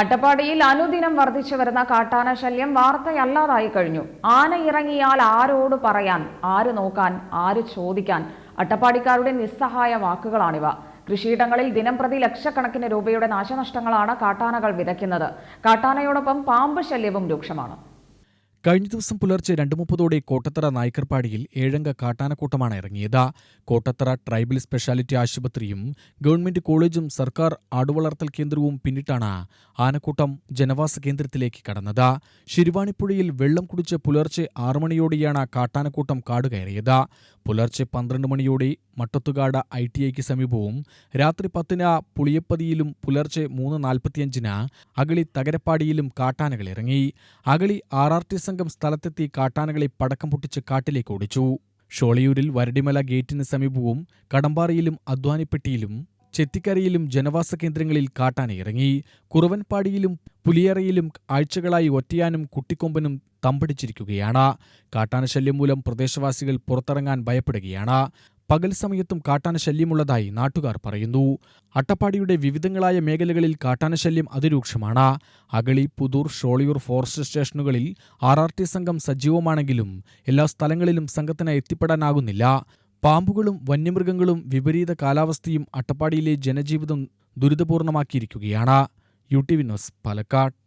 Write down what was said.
അട്ടപ്പാടിയിൽ അനുദിനം വർദ്ധിച്ചു വരുന്ന കാട്ടാന ശല്യം വാർത്തയല്ലാതായി കഴിഞ്ഞു. ആന ഇറങ്ങിയാൽ ആരോട് പറയാൻ ആര് നോക്കാൻ ആര് ചോദിക്കാൻ? അട്ടപ്പാടിക്കാരുടെ നിസ്സഹായ വാക്കുകളാണിവ. കൃഷിയിടങ്ങളിൽ ദിനംപ്രതി ലക്ഷക്കണക്കിന് രൂപയുടെ നാശനഷ്ടങ്ങളാണ് കാട്ടാനകൾ വിതയ്ക്കുന്നത്. കാട്ടാനയോടൊപ്പം പാമ്പ് ശല്യവും രൂക്ഷമാണ്. കഴിഞ്ഞ ദിവസം പുലർച്ചെ രണ്ട് മുപ്പതോടെ കോട്ടത്തറ നായ്ക്കർപ്പാടിയിൽ ഏഴംഗ കാട്ടാനക്കൂട്ടമാണ് ഇറങ്ങിയത്. കോട്ടത്തറ ട്രൈബൽ സ്പെഷ്യാലിറ്റി ആശുപത്രിയും ഗവൺമെന്റ് കോളേജും സർക്കാർ ആടുവളർത്തൽ കേന്ദ്രവും പിന്നിട്ടാണ് ആനക്കൂട്ടം ജനവാസ കേന്ദ്രത്തിലേക്ക് കടന്നത്. ശിരുവാണിപ്പുഴയിൽ വെള്ളം കുടിച്ച് പുലർച്ചെ ആറുമണിയോടെയാണ് കാട്ടാനക്കൂട്ടം കാട് കയറിയത്. പുലർച്ചെ പന്ത്രണ്ട് മണിയോടെ മട്ടത്തുകാട് ഐ ടി ഐക്ക് സമീപവും രാത്രി പത്തിന് പുളിയപ്പതിയിലും പുലർച്ചെ മൂന്ന് നാൽപ്പത്തിയഞ്ചിന് അഗളി തകരപ്പാടിയിലും കാട്ടാനകൾ ഇറങ്ങി. അഗളി ആർ ആർ ടി സംഘം സ്ഥലത്തെത്തി കാട്ടാനകളെ പടക്കം പൊട്ടിച്ച് കാട്ടിലേക്ക് ഓടിച്ചു. ഷോളയൂരിൽ വരടിമല ഗേറ്റിന് സമീപവും കടമ്പാറയിലും അദ്വാനിപ്പെട്ടിയിലും ചെത്തിക്കരയിലും ജനവാസ കേന്ദ്രങ്ങളിൽ കാട്ടാന ഇറങ്ങി. കുറവൻപാടിയിലും പുലിയറയിലും ആഴ്ചകളായി ഒറ്റയാനും കുട്ടിക്കൊമ്പനും തമ്പടിച്ചിരിക്കുകയാണ്. കാട്ടാന ശല്യം മൂലം പ്രദേശവാസികൾ പുറത്തിറങ്ങാൻ ഭയപ്പെടുകയാണ്. പകൽ സമയത്തും കാട്ടാന ശല്യമുള്ളതായി നാട്ടുകാർ പറയുന്നു. അട്ടപ്പാടിയുടെ വിവിധങ്ങളായ മേഖലകളിൽ കാട്ടാന ശല്യം അതിരൂക്ഷമാണ്. അഗളി പുതൂർ ഷോളിയൂർ ഫോറസ്റ്റ് സ്റ്റേഷനുകളിൽ ആർ ആർ ടി സംഘം സജീവമാണെങ്കിലും എല്ലാ സ്ഥലങ്ങളിലും സംഘത്തിന് എത്തിപ്പെടാനാകുന്നില്ല. പാമ്പുകളും വന്യമൃഗങ്ങളും വിപരീത കാലാവസ്ഥയും അട്ടപ്പാടിയിലെ ജനജീവിതം ദുരിതപൂർണമാക്കിയിരിക്കുകയാണ്. U T V news Palakkad.